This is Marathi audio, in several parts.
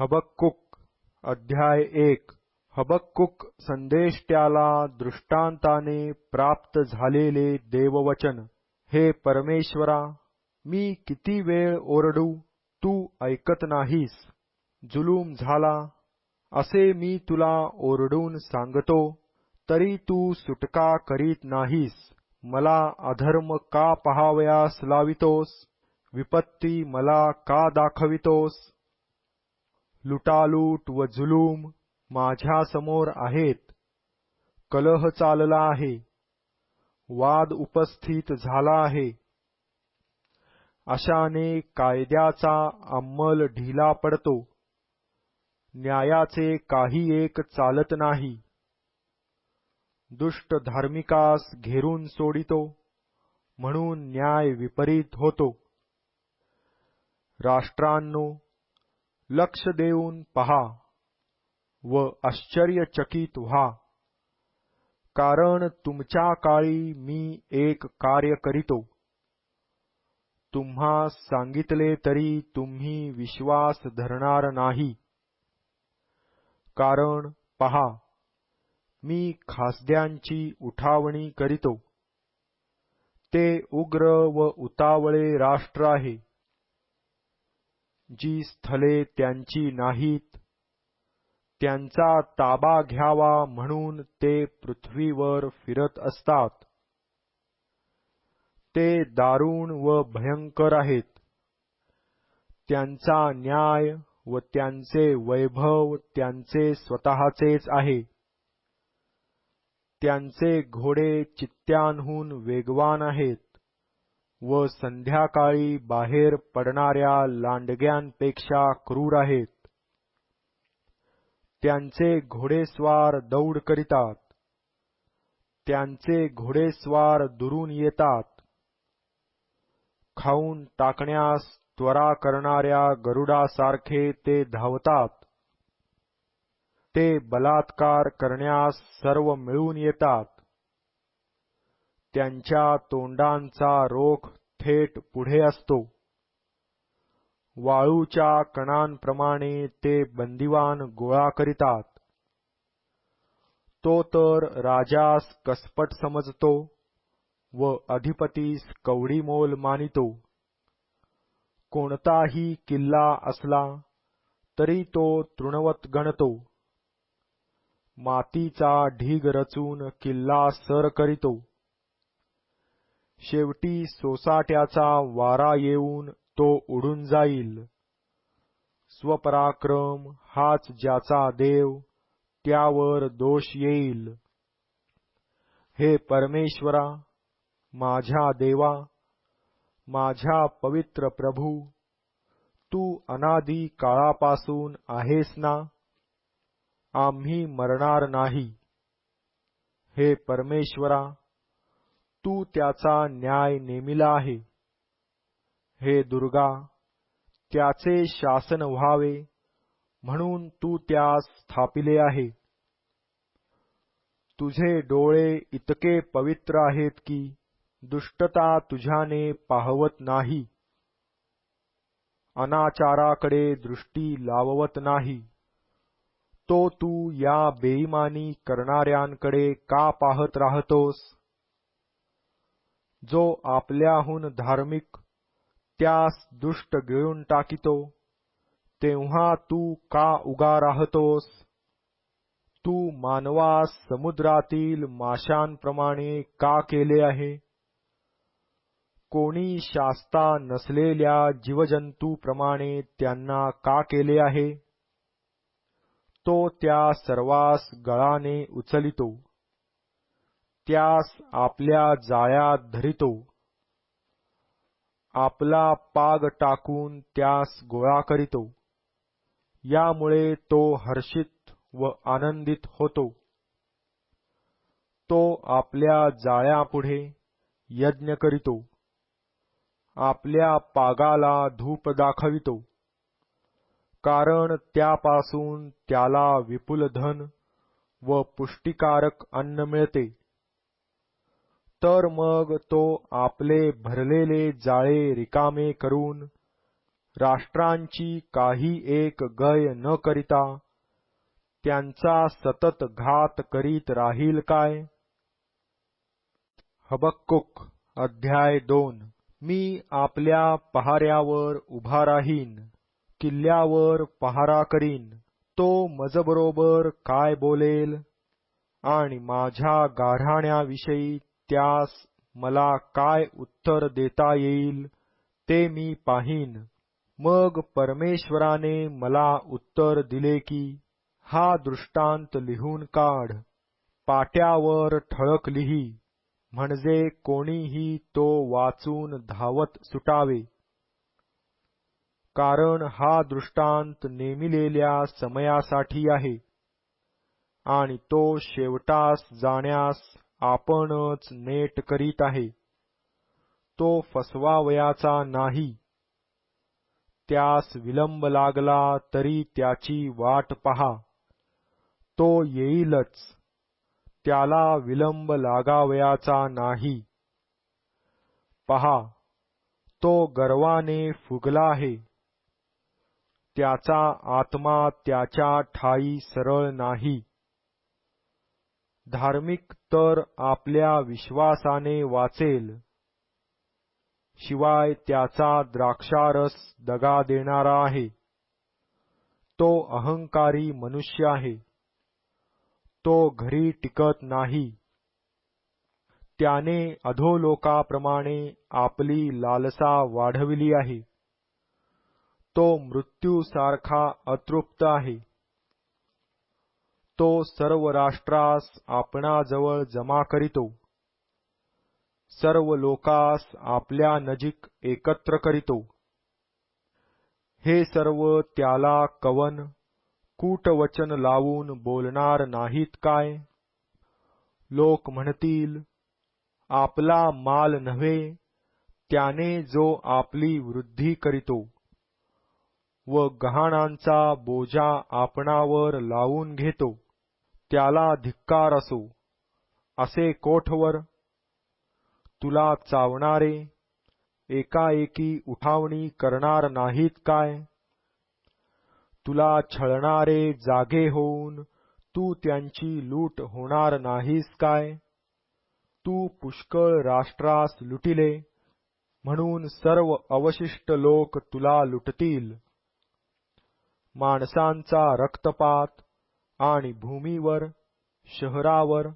हबक्कुक अध्याय एक. हबक्कुक संदेश त्याला दृष्टांताने प्राप्त झालेले देववचन. हे परमेश्वरा मी किती वेळ ओरडू तू ऐकत नाहीस. जुलूम झाला. असे मी तुला ओरडून सांगतो तरी तू सुटका करीत नाहीस. मला अधर्म का पहावयास लावितोस? विपत्ती मला का दाखवितोस? लुटालूट व जुलूम माझ्यासमोर आहेत. कलह चालला आहे. वाद उपस्थित झाला आहे. अशाने कायद्याचा अंमल ढिला पडतो. न्यायाचे काही एक चालत नाही. दुष्ट धार्मिकास घेरून सोडितो म्हणून न्याय विपरीत होतो. राष्ट्रांनो लक्ष देऊन पहा व आश्चर्यचकित व्हा. कारण तुमच्या काळी मी एक कार्य करीतो. तुम्हा सांगितले तरी तुम्ही विश्वास धरणार नाही. कारण पहा मी खासद्यांची उठावणी करीतो. ते उग्र व उतावळे राष्ट्र आहे. जी स्थले त्यांची नाहीत त्यांचा ताबा घ्यावा म्हणून ते पृथ्वीवर फिरत असतात. ते दारुण व भयंकर आहेत. त्यांचा न्याय व त्यांचे वैभव त्यांचे स्वतःचेच आहे. त्यांचे घोडे चित्त्यांहून वेगवान आहेत. व संध्याकाळी बाहेर पडणाऱ्या लांडग्यांपेक्षा क्रूर आहेत. त्यांचे घोडेस्वार दौड करीतात. त्यांचे घोडेस्वार दुरून येतात. खाऊन टाकण्यास त्वरा करणाऱ्या गरुडासारखे ते धावतात. ते बलात्कार करण्यास सर्व मिळून येतात. त्यांच्या तोंडांचा रोख थेट पुढे असतो. वाळूच्या कणांप्रमाणे ते बंदिवान गोळा करीतात. तो तर राजास कसपट समजतो व अधिपतीस कवडीमोल मानितो. कोणताही किल्ला असला तरी तो तृणवत गणतो. मातीचा ढीग रचून किल्ला सर करीतो. शेवटी सोसाट्याचा वारा येऊन तो उडून जाईल. स्वपराक्रम हाच ज्याचा देव त्यावर दोष येईल. हे परमेश्वरा माझ्या देवा माझ्या पवित्र प्रभू तू अनादी काळापासून आहेस ना? आम्ही मरणार नाही. हे परमेश्वरा तू त्याचा न्याय नेमिला आहे. हे दुर्गा त्याचे शासन व्हावे म्हणून तू त्यास स्थापिले आहे. तुझे डोळे इतके पवित्र आहेत की दुष्टता तुझ्याने पाहवत नाही. अनाचाराकडे दृष्टी लाववत नाही. तो तू या बेईमानी करणाऱ्यांकडे का पाहत राहतोस? जो आपल्याहून धार्मिक त्यास दुष्ट गिळून टाकितो तेव्हा तू का उगा राहतोस? तू मानवास समुद्रातील माशांप्रमाणे का केले आहे? कोणी शास्ता नसलेल्या जीवजंतूप्रमाणे त्यांना का केले आहे? तो त्या सर्वास गळाने उचलितो. त्यास आपल्या जाळ्यात धरितो. आपला पाग टाकून त्यास गोळा करीतो. यामुळे तो हर्षित व आनंदित होतो. तो आपल्या जाळ्यापुढे यज्ञ करीतो. आपल्या पागाला धूप दाखवितो. कारण त्यापासून त्याला विपुल धन व पुष्टिकारक अन्न मिळते. तर मग तो आपले भरलेले जाळे रिकामे करून राष्ट्रांची काही एक गय न करिता त्यांचा सतत घात करीत राहील काय? हबक्कुक अध्याय दोन. मी आपल्या पहाऱ्यावर उभा राहीन किल्ल्यावर पहारा करीन. तो मजबरोबर काय बोलेल? आणि माझ्या गाढाण्याविषयी त्यास मला काय उत्तर देता येईल ते मी पाहीन. मग परमेश्वराने मला उत्तर दिले की हा दृष्टांत लिहून काढ पाट्यावर ठळक लिही म्हणजे कोणीही तो वाचून धावत सुटावे. कारण हा दृष्टांत नेमिलेल्या समयासाठी आहे आणि तो शेवटास जाण्यास आपणच नेट करीत आहे. तो फसवावयाचा नाही. त्यास विलंब लागला तरी त्याची वाट पहा. तो येईलच. त्याला विलंब लागावयाचा नाही. पहा तो गर्वाने फुगला आहे. त्याचा आत्मा त्याच्या ठाई सरळ नाही. धार्मिक तर आपल्या विश्वासाने वाचेल. शिवाय त्याचा द्राक्षारस दगा देणारा आहे. तो अहंकारी मनुष्य आहे. तो घरी टिकत नाही. त्याने अधोलोकाप्रमाणे आपली लालसा वाढविली आहे. तो मृत्यूसारखा अतृप्त आहे. तो सर्व राष्ट्रास आपणाजवळ जमा करीतो. सर्व लोकास आपल्या नजीक एकत्र करीतो. हे सर्व त्याला कवन कूटवचन लावून बोलणार नाहीत काय? लोक म्हणतील आपला माल नव्हे त्याने जो आपली वृद्धी करीतो. व गहाणांचा बोजा आपणावर लावून घेतो. त्याला धिक्कार असो असे कोठवर? तुला चावणारे एकाएकी उठावणी करणार नाहीत काय? तुला छळणारे जागे होऊन तू त्यांची लूट होणार नाहीस काय? तू पुष्कळ राष्ट्रास लुटिले म्हणून सर्व अवशिष्ट लोक तुला लुटतील. माणसांचा रक्तपात आणि भूमीवर शहरावर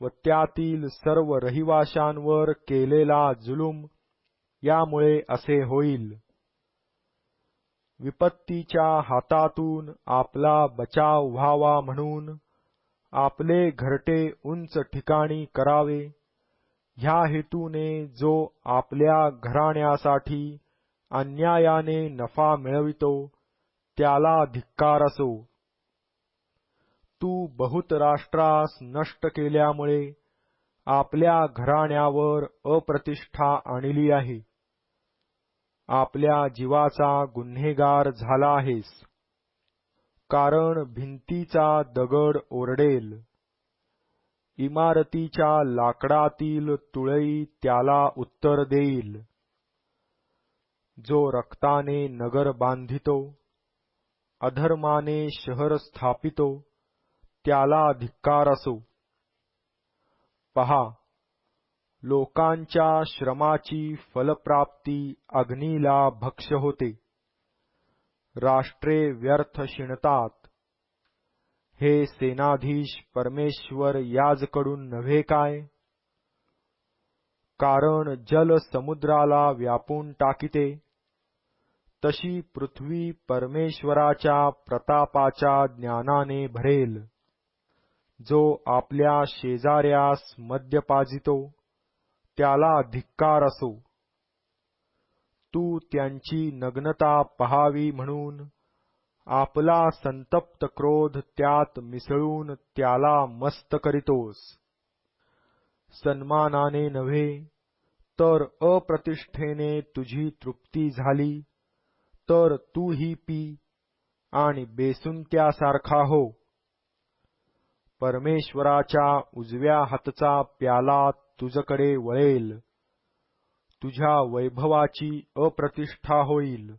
व त्यातील सर्व रहिवाशांवर केलेला जुलूम यामुळे असे होईल. विपत्तीच्या हातातून आपला बचाव व्हावा म्हणून आपले घरटे उंच ठिकाणी करावे. ह्या हेतूने जो आपल्या घराण्यासाठी अन्यायाने नफा मिळवितो त्याला धिक्कार असो. तू बहुत राष्ट्रास नष्ट केल्यामुळे आपल्या घराण्यावर अप्रतिष्ठा आणली आहे. आपल्या जीवाचा गुन्हेगार झाला आहेस. कारण भिंतीचा दगड ओरडेल. इमारतीच्या लाकडातील तुळई त्याला उत्तर देईल. जो रक्ताने नगर बांधितो अधर्माने शहर स्थापितो त्याला धिक्कार असो. पहा लोकांच्या श्रमाची फलप्राप्ती अग्नीला भक्ष्य होते. राष्ट्रे व्यर्थ शिणतात. हे सेनाधीश परमेश्वर याजकडून नव्हे काय? कारण जल समुद्राला व्यापून टाकिते. तशी पृथ्वी परमेश्वराच्या प्रतापाच्या ज्ञानाने भरेल. जो आपल्या शेजाऱ्यास मद्य पाजितो त्याला धिक्कार असो. तू त्यांची नग्नता पहावी म्हणून आपला संतप्त क्रोध त्यात मिसळून त्याला मस्त करीतोस. सन्मानाने नव्हे तर अप्रतिष्ठेने तुझी तृप्ती झाली तर तू ही पी आणि बेसुंत्यासारखा हो. परमेश्वराच्या उजव्या हातचा प्याला तुझकडे वळेल. तुझ्या वैभवाची अप्रतिष्ठा होईल.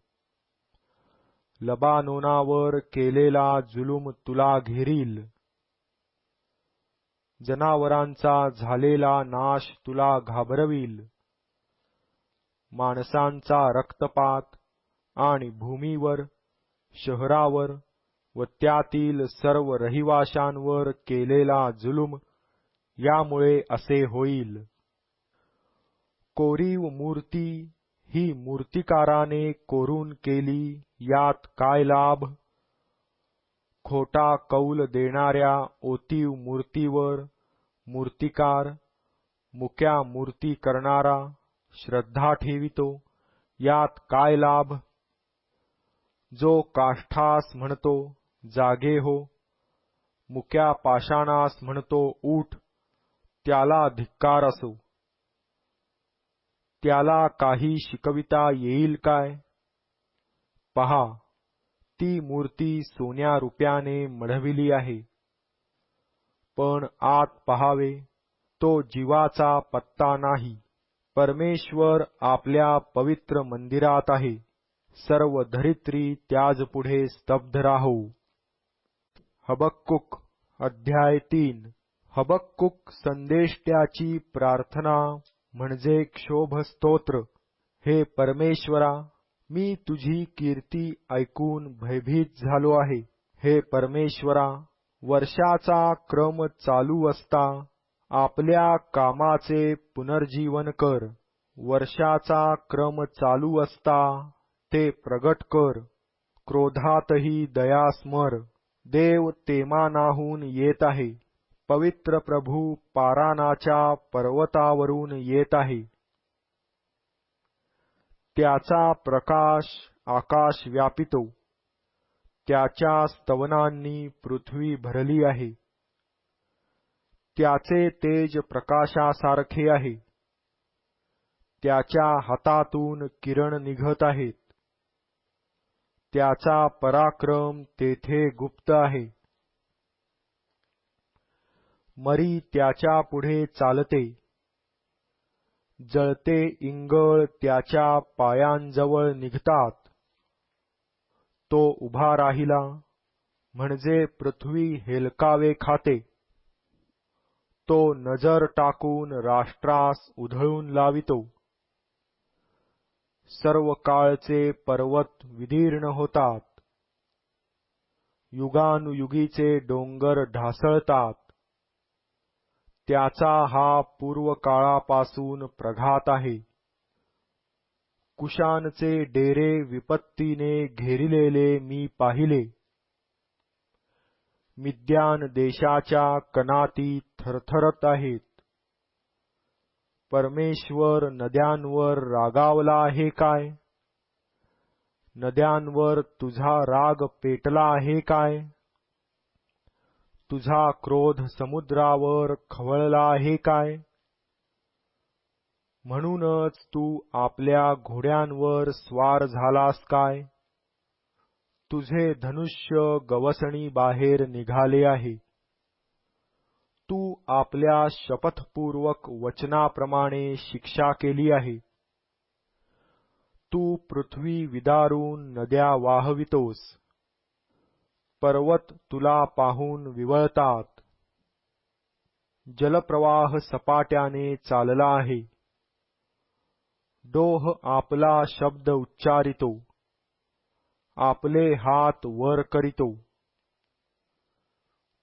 लबानोनावर केलेला जुलूम तुला घेरील. जनावरांचा झालेला नाश तुला घाबरवील. माणसांचा रक्तपात आणि भूमीवर शहरावर व त्यातील सर्व रहिवाशांवर केलेला जुलूम यामुळे असे होईल. कोरीव मूर्ती ही मूर्तिकाराने कोरून केली यात काय लाभ? खोटा कौल देणाऱ्या ओतीव मूर्तीवर मूर्तिकार मुक्या मूर्ती करणारा श्रद्धा ठेवितो यात काय लाभ? जो काष्ठास म्हणतो जागे हो. मुक्या पाषाणास म्हणतो ऊठ त्याला धिक्कार असो. त्याला काही शिकविता येईल काय? पहा ती मूर्ती सोन्या रुपयाने मढविली आहे. पण आत पहावे तो जीवाचा पत्ता नाही. परमेश्वर आपल्या पवित्र मंदिरात आहे. सर्व धरित्री त्याजपुढे स्तब्ध राहू. हबक्कुक अध्याय तीन. हबक्कुक संदेष्ट्याची प्रार्थना म्हणजे क्षोभस्तोत्र. हे परमेश्वरा मी तुझी कीर्ती ऐकून भयभीत झालो आहे. हे परमेश्वरा वर्षाचा क्रम चालू असता आपल्या कामाचे पुनर्जीवन कर. वर्षाचा क्रम चालू असता ते प्रगट कर. क्रोधातही दया स्मर. देव तेमानाहून येत आहे. पवित्र प्रभू पारानाच्या पर्वतावरून येत आहे. त्याचा प्रकाश आकाश व्यापितो. त्याच्या स्तवनांनी पृथ्वी भरली आहे. त्याचे तेज प्रकाशासारखे आहे. त्याच्या हातातून किरण निघत आहेत. त्याचा पराक्रम तेथे गुप्त आहे. मरी त्याच्या पुढे चालते. जळते इंगळ त्याच्या पायांजवळ निघतात. तो उभा राहिला म्हणजे पृथ्वी हेलकावे खाते. तो नजर टाकून राष्ट्रास उधळून लावितो. सर्व काळचे पर्वत विदीर्ण होतात. युगानुयुगीचे डोंगर ढासळतात. त्याचा हा पूर्वकाळापासून प्रघात आहे. कुशानचे डेरे विपत्तीने घेरिलेले मी पाहिले. मिद्यान देशाच्या कनाती थरथरत आहेत. परमेश्वर नद्यांवर रागावला आहे काय? नद्यांवर तुझा राग पेटला आहे काय? तुझा क्रोध समुद्रावर खवळला आहे काय? म्हणूनच तू आपल्या घोड्यांवर स्वार झालास काय? तुझे धनुष्य गवसणी बाहेर निघाले आहे. तू आपल्या शपथपूर्वक वचनाप्रमाणे शिक्षा केली आहे. तू पृथ्वी विदारून नद्या वाहवितोस. पर्वत तुला पाहून विवळतात. जलप्रवाह सपाट्याने चालला आहे. डोह आपला शब्द उच्चारितो. आपले हात वर करीतो.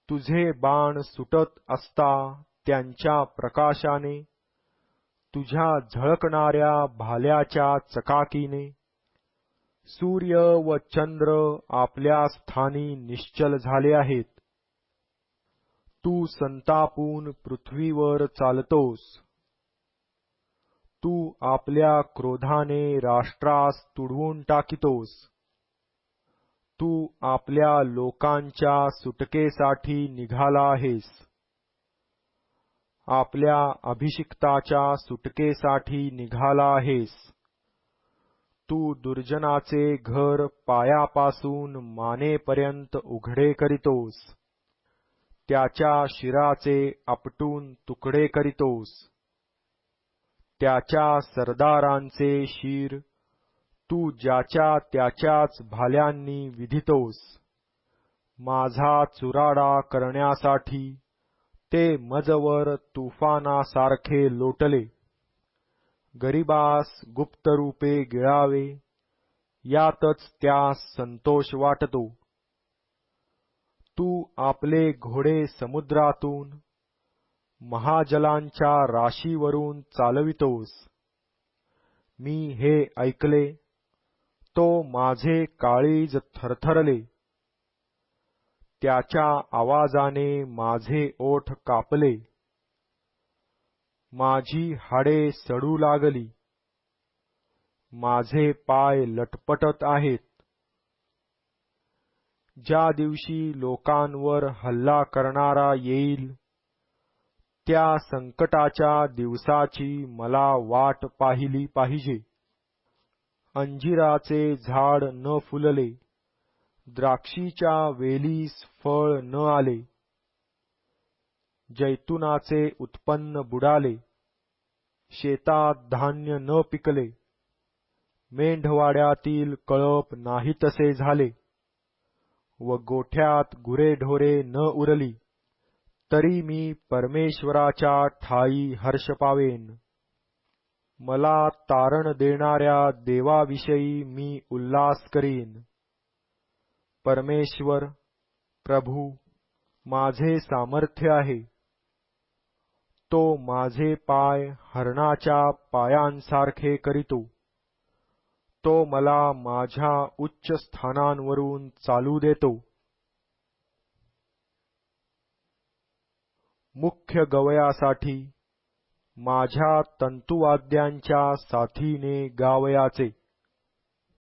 तुझे बाण सुटत असता त्यांच्या प्रकाशाने तुझ्या झळकणाऱ्या भाल्याच्या चकाकीने. सूर्य व चंद्र आपल्या स्थानी निश्चल झाले आहेत. तू संतापून पृथ्वीवर चालतोस. तू आपल्या क्रोधाने राष्ट्रास तुडवून टाकितोस. तू आपल्या लोकांच्या सुटकेसाठी निघाला आहेस. आपल्या अभिषिक्ताच्या सुटकेसाठी निघाला आहेस. तू दुर्जनाचे घर पायापासून मानेपर्यंत उघडे करीतोस. त्याच्या शिराचे आपटून तुकडे करीतोस. त्याच्या सरदारांचे शिर तू ज्याच्या त्याच्याच भाल्यांनी विधितोस. माझा चुराडा करण्यासाठी ते मजवर तुफानासारखे लोटले. गरिबास गुप्तरूपे गिळावे यातच त्यास संतोष वाटतो. तू आपले घोडे समुद्रातून महाजलांच्या राशीवरून चालवितोस. मी हे ऐकले तो माझे काळीज थरथरले. त्याच्या आवाजाने माझे ओठ कापले. माझी हाडे सडू लागली. माझे पाय लटपटत आहेत. ज्या दिवशी लोकांवर हल्ला करणारा येईल त्या संकटाच्या दिवसाची मला वाट पाहिली पाहिजे. अंजिराचे झाड न फुलले द्राक्षीच्या वेलीस फळ न आले जैतुनाचे उत्पन्न बुडाले शेतात धान्य न पिकले मेंढवाड्यातील कळप नाहीतसे झाले व गोठ्यात गुरेढोरे न उरली तरी मी परमेश्वराच्या ठाई हर्ष पावेन. मला तारण देणाऱ्या देवाविषयी मी उल्हास करीन. परमेश्वर प्रभू माझे सामर्थ्य आहे. तो माझे पाय हरणाच्या पायांसारखे करीतो. तो मला माझ्या उच्च स्थानांवरून चालू देतो. मुख्य गवयासाठी माझ्या तंतुवाद्यांच्या साथीने गावयाचे.